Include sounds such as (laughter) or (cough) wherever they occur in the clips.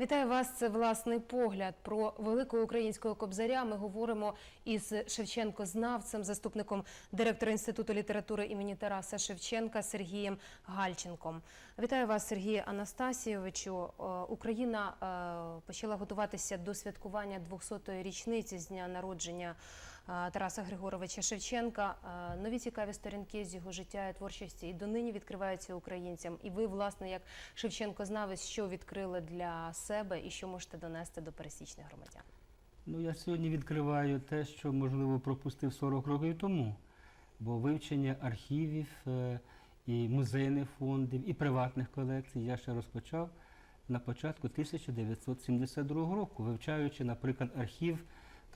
Вітаю вас. Це власний погляд про великого українського кобзаря. Ми говоримо із Шевченко-знавцем, заступником директора інституту літератури імені Тараса Шевченка Сергієм Гальченком. Вітаю вас, Сергію Анастасійовичу. Е, Україна е, почала готуватися до святкування 200-ї річниці з дня народження Тараса Григоровича Шевченка. Нові цікаві сторінки з його життя і творчості і донині відкриваються українцям. І ви, власне, як Шевченко-знавець, що відкрили для себе і що можете донести до пересічних громадян? Ну, я сьогодні відкриваю те, що, можливо, пропустив 40 років тому. Бо вивчення архівів е, і музейних фондів, і приватних колекцій я ще розпочав на початку 1972 року, вивчаючи, наприклад, архів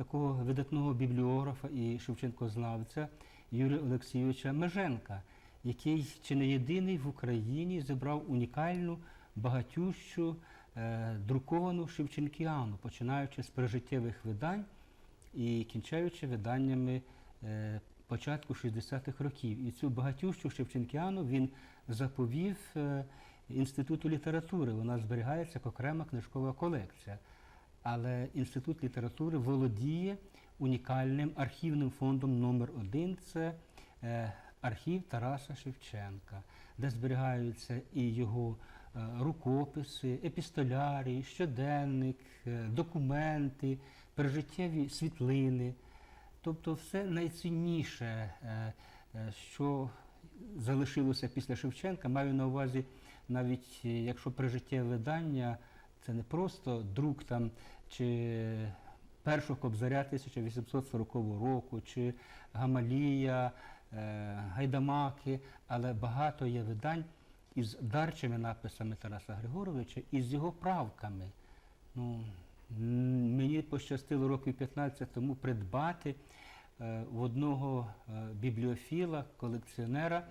такого видатного бібліографа і шевченкознавця Юрія Олексійовича Меженка, який чи не єдиний в Україні зібрав унікальну багатющу е, друковану Шевченкіану, починаючи з прижиттєвих видань і кінчаючи виданнями е, початку 60-х років. І цю багатющу Шевченкіану він заповів е, Інституту літератури. Вона зберігається як окрема книжкова колекція. Але Інститут літератури володіє унікальним архівним фондом номер один це е, архів Тараса Шевченка, де зберігаються і його е, рукописи, епістолярії, щоденник, е, документи, прижиттєві світлини. Тобто все найцінніше, що залишилося після Шевченка, маю на увазі, навіть якщо прижиттєве видання, це не просто друк там чи першого кобзаря 1840 року, чи Гамалія, е, Гайдамаки, але багато є видань із дарчими написами Тараса Григоровича і з його правками. Ну, мені пощастило років 15 тому придбати е, в одного е, бібліофіла, колекціонера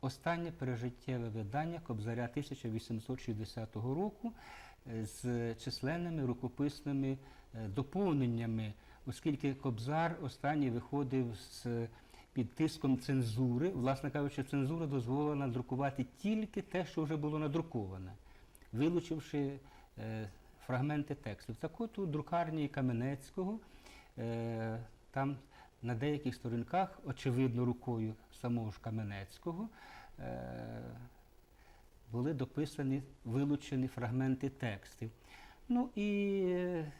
останнє пережиттєве видання Кобзаря 1860 року е, з численними рукописними е, доповненнями, оскільки Кобзар останній виходив з під тиском цензури. Власне кажучи, цензура дозволила друкувати тільки те, що вже було надруковане, вилучивши е, фрагменти текстів. Так от у друкарні Каменецького там на деяких сторінках, очевидно, рукою самого ж Каменецького, е, були дописані вилучені фрагменти текстів. Ну і е,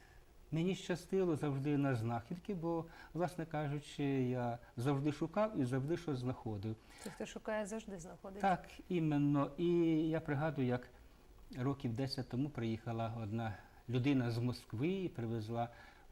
мені щастило завжди на знахідки, бо, власне кажучи, я завжди шукав і завжди щось знаходив. Ті, хто шукає, завжди знаходить. Так, іменно. І я пригадую, як років 10 тому приїхала одна людина з Москви і привезла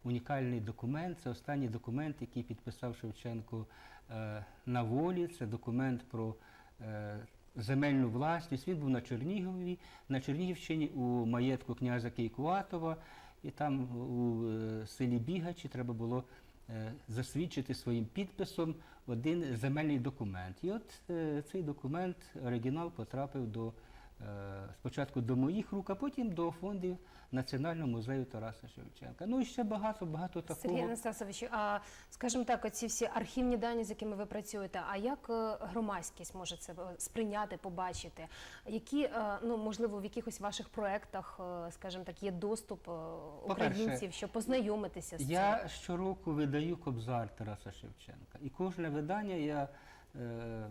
унікальний документ. Це останній документ, який підписав Шевченко е, на волі. Це документ про е, земельну власність. Він був на Чернігові, на Чернігівщині у маєтку князя Кейкуватова, і там у е, селі Бігачі треба було засвідчити своїм підписом один земельний документ. І от цей документ, оригінал, потрапив до спочатку до моїх рук, а потім до фондів Національного музею Тараса Шевченка. Ну і ще багато, багато Сергій. Анастасович, а скажімо так, оці всі архівні дані, з якими ви працюєте, а як е, громадськість може це е, сприйняти, побачити? Які, е, ну можливо, в якихось ваших проєктах, е, скажімо так, є доступ е, українців, щоб познайомитися з цим? Я щороку видаю кобзар Тараса Шевченка. І кожне видання я е,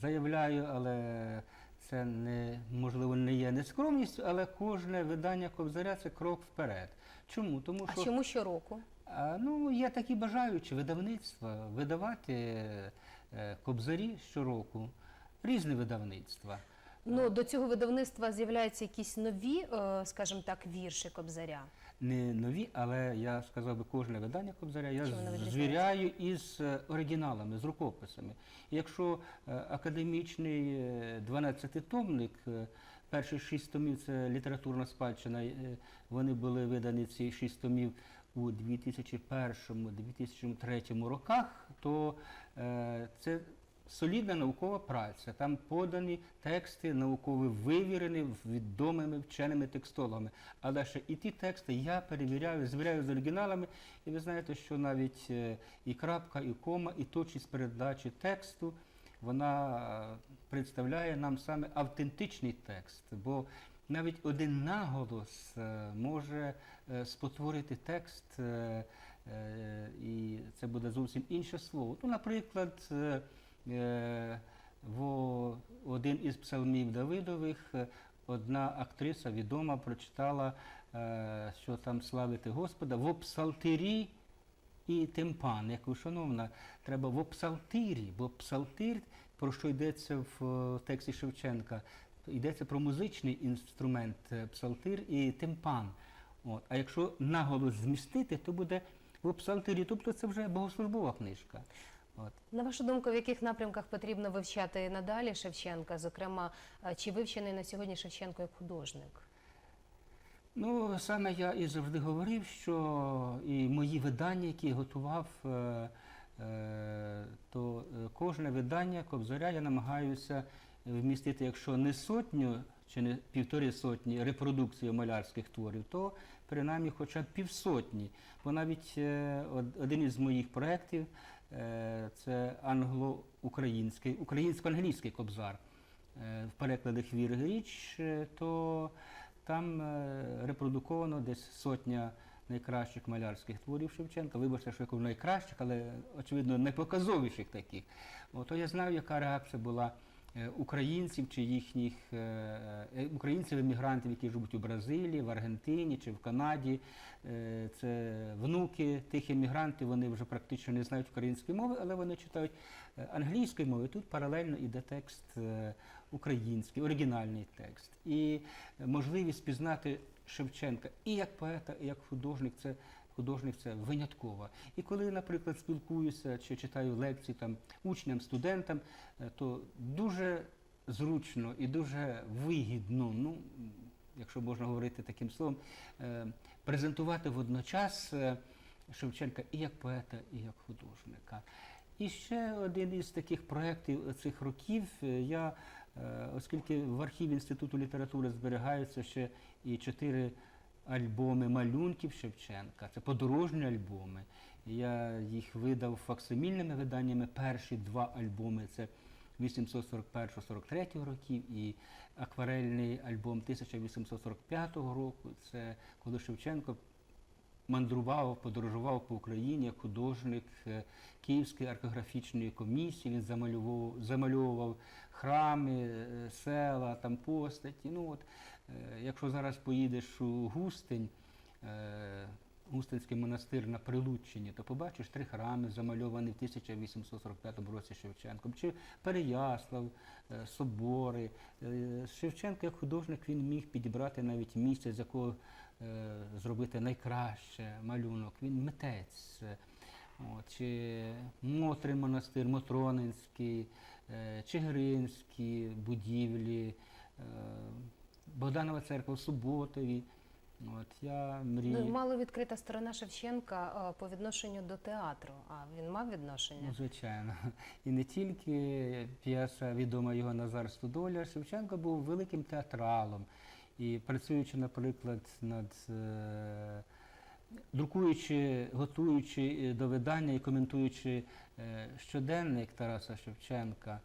заявляю, але це не можливо не є нескромністю, але кожне видання кобзаря це крок вперед. Чому? Тому А чому щороку? А, ну, є такі бажаючі видавництва видавати е, кобзарі щороку, різні видавництва. Ну до цього видавництва з'являються якісь нові, е, скажімо так, вірші Кобзаря. Не нові, але я сказав би, кожне видання Кобзаря я Чим звіряю із е, оригіналами, з рукописами. І Якщо е, академічний 12-томник, е, перші шість томів це літературна спадщина, е, вони були видані ці шість томів у 2001-2003 роках, то е, це солідна наукова праця. Там подані тексти науково вивірені відомими вченими текстологами. Але ще і ті тексти я перевіряю, звіряю з оригіналами, і ви знаєте, що навіть е, і крапка, і кома, і точність передачі тексту вона е, представляє нам саме автентичний текст. Бо навіть один наголос е, може спотворити текст, і це буде зовсім інше слово. Ну, наприклад, в один із псалмів Давидових е, одна актриса відома прочитала, е, що там славити Господа в псалтирі і тимпан. Я кажу, шановна, треба в псалтирі, бо псалтир, про що йдеться в е, тексті Шевченка, йдеться про музичний інструмент е, псалтир і тимпан. От. А якщо наголос змістити, то буде в псалтирі, тобто це вже богослужбова книжка. От. На вашу думку, в яких напрямках потрібно вивчати надалі Шевченка? Зокрема, е, чи вивчений на сьогодні Шевченко як художник? Ну, саме я і завжди говорив, що і мої видання, які я готував, е, е, то кожне видання Кобзаря я намагаюся вмістити, якщо не сотню чи не півтори сотні репродукцій малярських творів, то принаймні хоча б півсотні. Бо навіть один із моїх проєктів це англо-український, українсько-англійський кобзар е, в перекладах Віри Річ, е, то там е, репродуковано десь сотня найкращих малярських творів Шевченка. Вибачте, що я найкращих, але очевидно найпоказовіших таких. Ото я знаю, яка реакція була е, українців чи їхніх е, е, українців-емігрантів, які живуть у Бразилії, в Аргентині чи в Канаді. Е, Це внуки тих емігрантів, вони вже практично не знають української мови, але вони читають е, англійською мовою. Тут паралельно йде текст е, український, оригінальний текст. І е, можливість пізнати Шевченка і як поета, і як художник, це художник це винятково. І коли, наприклад, спілкуюся чи читаю лекції там учням, студентам, е, то дуже зручно і дуже вигідно, ну якщо можна говорити таким словом, е, презентувати водночас е, Шевченка і як поета, і як художника. І ще один із таких проєктів цих років я, оскільки в архіві Інституту літератури зберігаються ще і чотири альбоми малюнків Шевченка, це подорожні альбоми. Я їх видав факсимільними виданнями. Перші два альбоми це 841-43 років і акварельний альбом 1845 року. Це коли Шевченко мандрував, подорожував по Україні як художник е, Київської археографічної комісії. Він замальовував, замальовував храми, е, села, там постаті. Ну, от, якщо зараз поїдеш у Густень, е, Густинський монастир на Прилуччині, то побачиш три храми, замальовані в 1845 році Шевченком, чи Переяслав, е, собори. Е, Шевченко як художник він міг підібрати навіть місце, з якого е, зробити найкраще малюнок. Він митець. Е, чи Мотрин монастир, Мотронинський, е, Чигиринські будівлі, е, Богданова церква в Суботові. От, я мрію. Ну, мало відкрита сторона Шевченка по відношенню до театру. А він мав відношення? Ну, звичайно. І не тільки п'єса відома його Назар Стодоля, Шевченко був великим театралом. І працюючи, наприклад, над е, друкуючи, готуючи е, до видання і коментуючи е, щоденник Тараса Шевченка,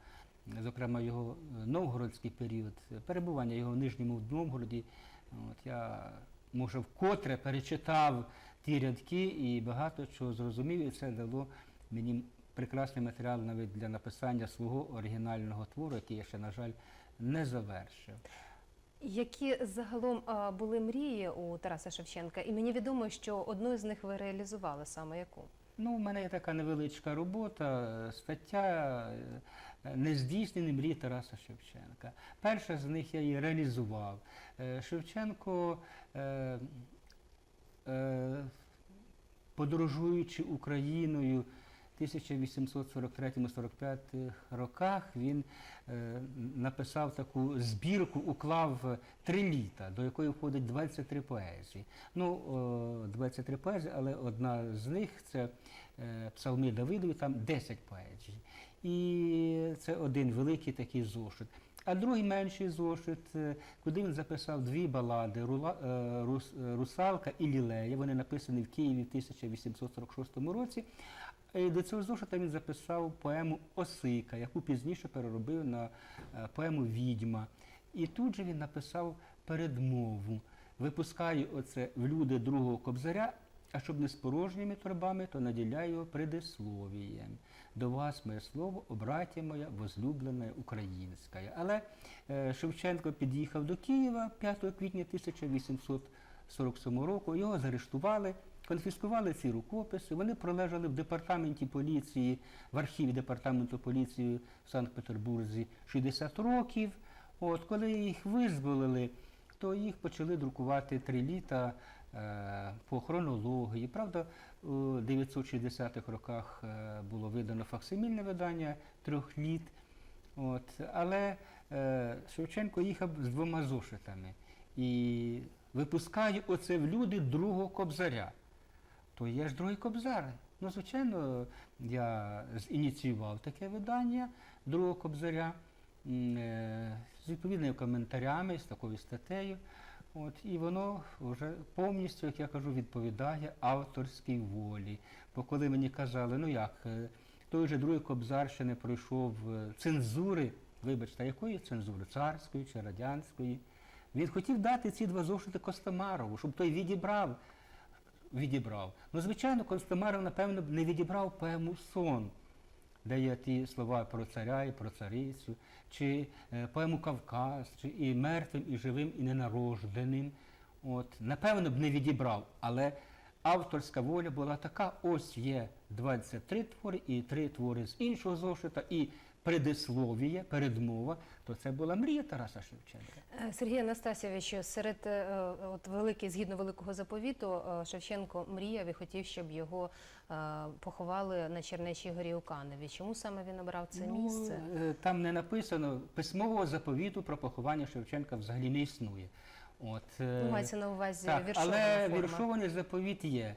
зокрема його е, новгородський період, е, перебування його в Нижньому Новгороді, от я може вкотре перечитав ті рядки і багато чого зрозумів, і це дало мені прекрасний матеріал навіть для написання свого оригінального твору, який я ще, на жаль, не завершив. Які загалом е, були мрії у Тараса Шевченка? І мені відомо, що одну з них ви реалізували саме яку? Ну, у мене є така невеличка робота, е, стаття Нездійснені мрії Тараса Шевченка. Перша з них я її реалізував. Е, Шевченко, е, е, подорожуючи Україною в 1843-45 роках, він е, написав таку збірку, уклав три літа, до якої входить 23 поезії. Ну, о, 23 поезії, але одна з них це е, псалми Давидові, там 10 поезій. І це один великий такий зошит. А другий менший зошит, е, куди він записав дві балади «Рула- е, «Рус- е, Русалка і Лілея. Вони написані в Києві в 1846 році. І до цього зошита він записав поему Осика, яку пізніше переробив на поему Відьма. І тут же він написав передмову. Випускаю оце в люди другого кобзаря, а щоб не з порожніми торбами, то наділяю його предисловієм. До вас моє слово, о братя моя, возлюблена українська. Але е, Шевченко під'їхав до Києва 5 квітня 1847 року. Його заарештували, конфіскували ці рукописи. Вони пролежали в департаменті поліції, в архіві департаменту поліції в Санкт-Петербурзі 60 років. От коли їх визволили, то їх почали друкувати три літа е, по хронології. Правда, у 960-х роках е, було видано факсимільне видання трьох літ. От, але е, Шевченко їхав з двома зошитами і випускає оце в люди другого кобзаря. То є ж другий кобзар. Ну, звичайно, я зініціював таке видання другого кобзаря е, з відповідними коментарями, з такою статтею. От, і воно вже повністю, як я кажу, відповідає авторській волі. Бо коли мені казали, ну як, е, той же другий кобзар ще не пройшов е, цензури, вибачте, якої цензури? Царської чи радянської. Він хотів дати ці два зошити Костомарову, щоб той відібрав відібрав. Ну, звичайно, Костомаров, напевно, не відібрав поему сон, де є ті слова про царя і про царицю, чи е, поему Кавказ, чи і мертвим, і живим, і ненарожденим. От, напевно, б не відібрав, але авторська воля була така: ось є 23 твори і три твори з іншого зошита, і предисловіє, передмова, то це була мрія Тараса Шевченка. Е, Сергій Анастасійович, серед е, от великий, згідно великого заповіту, е, Шевченко мріяв і хотів, щоб його поховали на Чернечій горі у Каневі. Чому саме він обрав це місце? е, Там не написано письмового заповіту про поховання Шевченка взагалі не існує. От, Ну, мається на увазі так, віршована але форма. віршований заповіт є.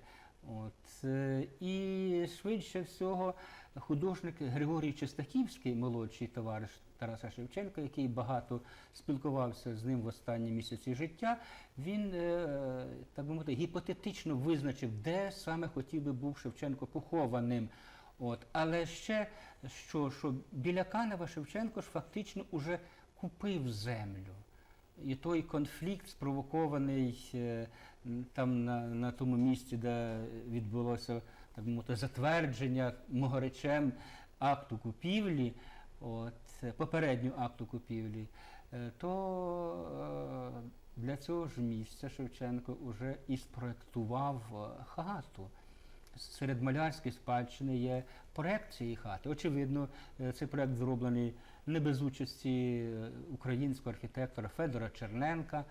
От, е, і швидше всього художник Григорій Чистаківський, молодший товариш Тараса Шевченка, який багато спілкувався з ним в останні місяці життя, він е, так би мовити, гіпотетично визначив, де саме хотів би був Шевченко похованим. От, але ще що, що біля Канева Шевченко ж фактично уже купив землю. І той конфлікт, спровокований е, там на, на тому місці, де відбулося так мовити, затвердження Могоречем акту купівлі, от, е, попереднього акту купівлі, е, то для цього ж місця Шевченко вже і спроектував хату. Серед малярської спадщини є проект цієї хати. Очевидно, цей проект зроблений не без участі українського архітектора Федора Черненка,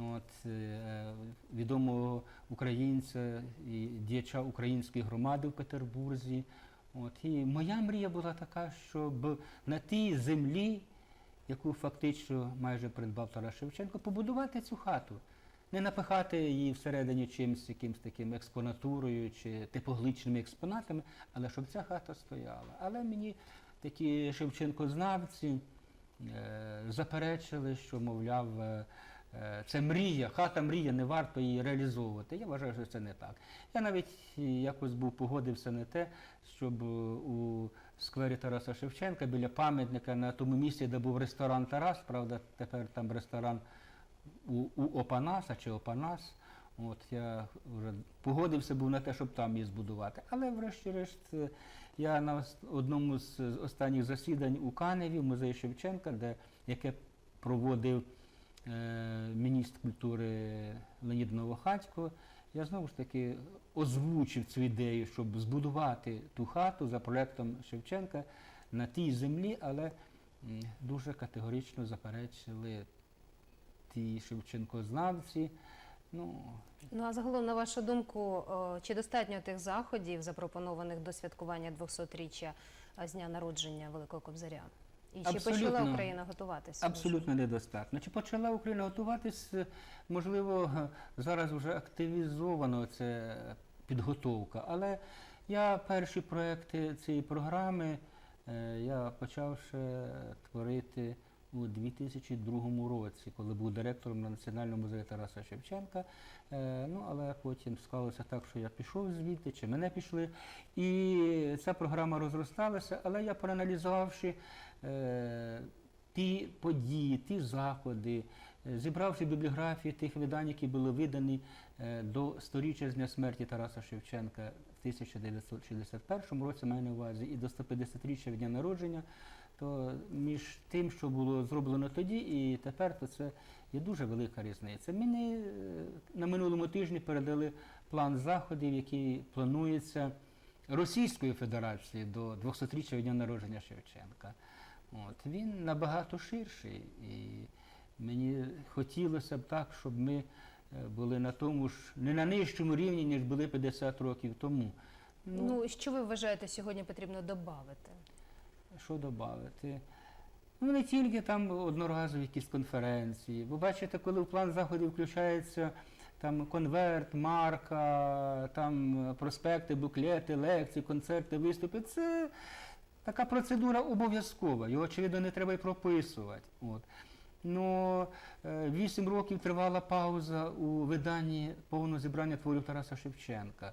от, е, відомого українця і діяча української громади в Петербурзі. От, і моя мрія була така, щоб на тій землі, яку фактично майже придбав Тарас Шевченко, побудувати цю хату. Не напихати її всередині чимось, якимось таким експонатурою чи типогличними експонатами, але щоб ця хата стояла. Але мені такі Шевченкознавці е, заперечили, що, мовляв, е, е, це мрія, хата мрія, не варто її реалізовувати. Я вважаю, що це не так. Я навіть якось був погодився на те, щоб у сквері Тараса Шевченка біля пам'ятника на тому місці, де був ресторан Тарас, правда, тепер там ресторан у, у Опанаса чи Опанас. От я вже погодився був на те, щоб там її збудувати. Але врешті-решт е, я на одному з останніх засідань у Каневі, в музеї Шевченка, де яке проводив е, міністр культури Леонід Новохацько, я знову ж таки озвучив цю ідею, щоб збудувати ту хату за проектом Шевченка на тій землі, але дуже категорично заперечили ті Шевченкознавці. Ну, Ну а загалом, на вашу думку, чи достатньо тих заходів, запропонованих до святкування 200-річчя з дня народження Великого Кобзаря? І чи почала Україна готуватися? Абсолютно недостатньо. Чи почала Україна готуватись? Можливо, зараз вже активізовано це підготовка. Але я перші проекти цієї програми е, я почав ще творити у 2002 році, коли був директором Національного музею Тараса Шевченка. Е, Ну, але потім склалося так, що я пішов звідти, чи мене пішли. І ця програма розросталася, але я проаналізувавши е, ті події, ті заходи, е, зібрав всі бібліографії тих видань, які були видані до сторіччя з дня смерті Тараса Шевченка в 1961 році, маю на увазі, і до 150-річчя від дня народження, то між тим, що було зроблено тоді і тепер, то це є дуже велика різниця. Мені е, на минулому тижні передали план заходів, який планується Російською Федерацією до 200-річчя дня народження Шевченка. От, він набагато ширший. І мені хотілося б так, щоб ми е, були на тому ж, не на нижчому рівні, ніж були 50 років тому. Ну, що ви вважаєте сьогодні потрібно додати? Що додати? Ну, не тільки там одноразові якісь конференції. Ви бачите, коли в план заходів включається там конверт, марка, там проспекти, буклети, лекції, концерти, виступи, це така процедура обов'язкова. Його, очевидно, не треба й прописувати. От. Ну, е, вісім років тривала пауза у виданні повного зібрання творів Тараса Шевченка.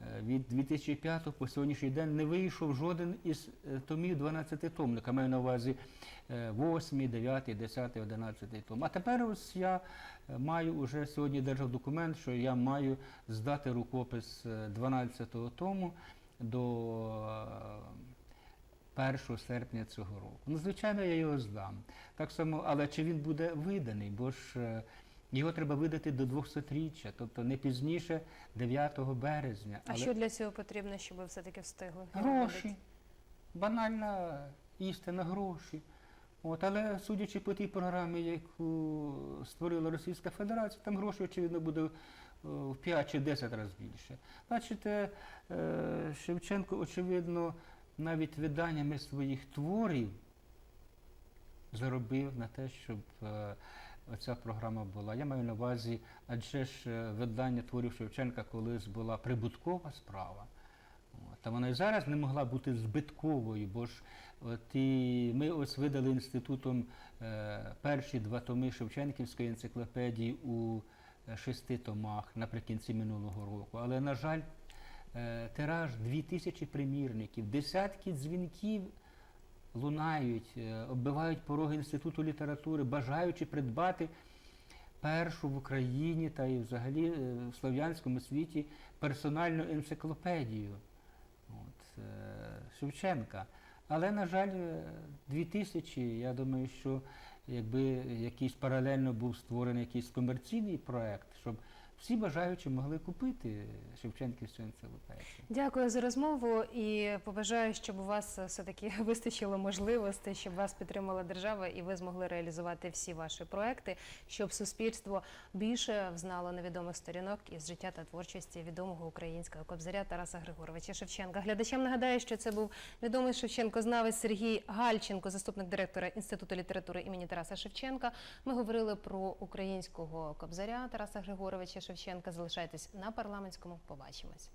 Е, Від 2005 по сьогоднішній день не вийшов жоден із е, томів 12 томника. Маю на увазі 8, 9, 10, 11 том. А тепер ось я е, маю уже сьогодні держав документ, що я маю здати рукопис е, 12 тому до е, 1 серпня цього року. Ну, звичайно, я його здам. Так само, але чи він буде виданий? Бо ж його треба видати до 200-річчя, тобто не пізніше 9 березня. А що для цього потрібно, щоб ви все-таки встигли? Гроші. Банальна істина гроші. От, але судячи по тій програмі, яку створила Російська Федерація, там грошей, очевидно, буде е, в 5 чи 10 разів більше. Бачите, е, Шевченко, очевидно, навіть виданнями своїх творів заробив на те, щоб оця програма була. Я маю на увазі, адже ж е, видання творів Шевченка колись була прибуткова справа. Та вона і зараз не могла бути збитковою, бо ж от і ми ось видали інститутом е, перші два томи Шевченківської енциклопедії у е, шести томах наприкінці минулого року. Але, на жаль, тираж дві тисячі примірників, десятки дзвінків лунають, е, оббивають пороги Інституту літератури, бажаючи придбати першу в Україні та і взагалі е, в слов'янському світі персональну енциклопедію от, е, Шевченка. Але, на жаль, е, дві тисячі, я думаю, що якби якийсь паралельно був створений якийсь комерційний проект, щоб всі бажаючі могли купити Шевченківську енциклопедію. Дякую за розмову і побажаю, щоб у вас все-таки (laughs) вистачило можливостей, щоб вас підтримала держава і ви змогли реалізувати всі ваші проекти, щоб суспільство більше взнало невідомих сторінок із життя та творчості відомого українського кобзаря Тараса Григоровича Шевченка. Глядачам нагадаю, що це був відомий Шевченко-знавець Сергій Гальченко, заступник директора Інституту літератури імені Тараса Шевченка. Ми говорили про українського кобзаря Тараса Григоровича Шевченка. Залишайтесь на парламентському. Побачимось.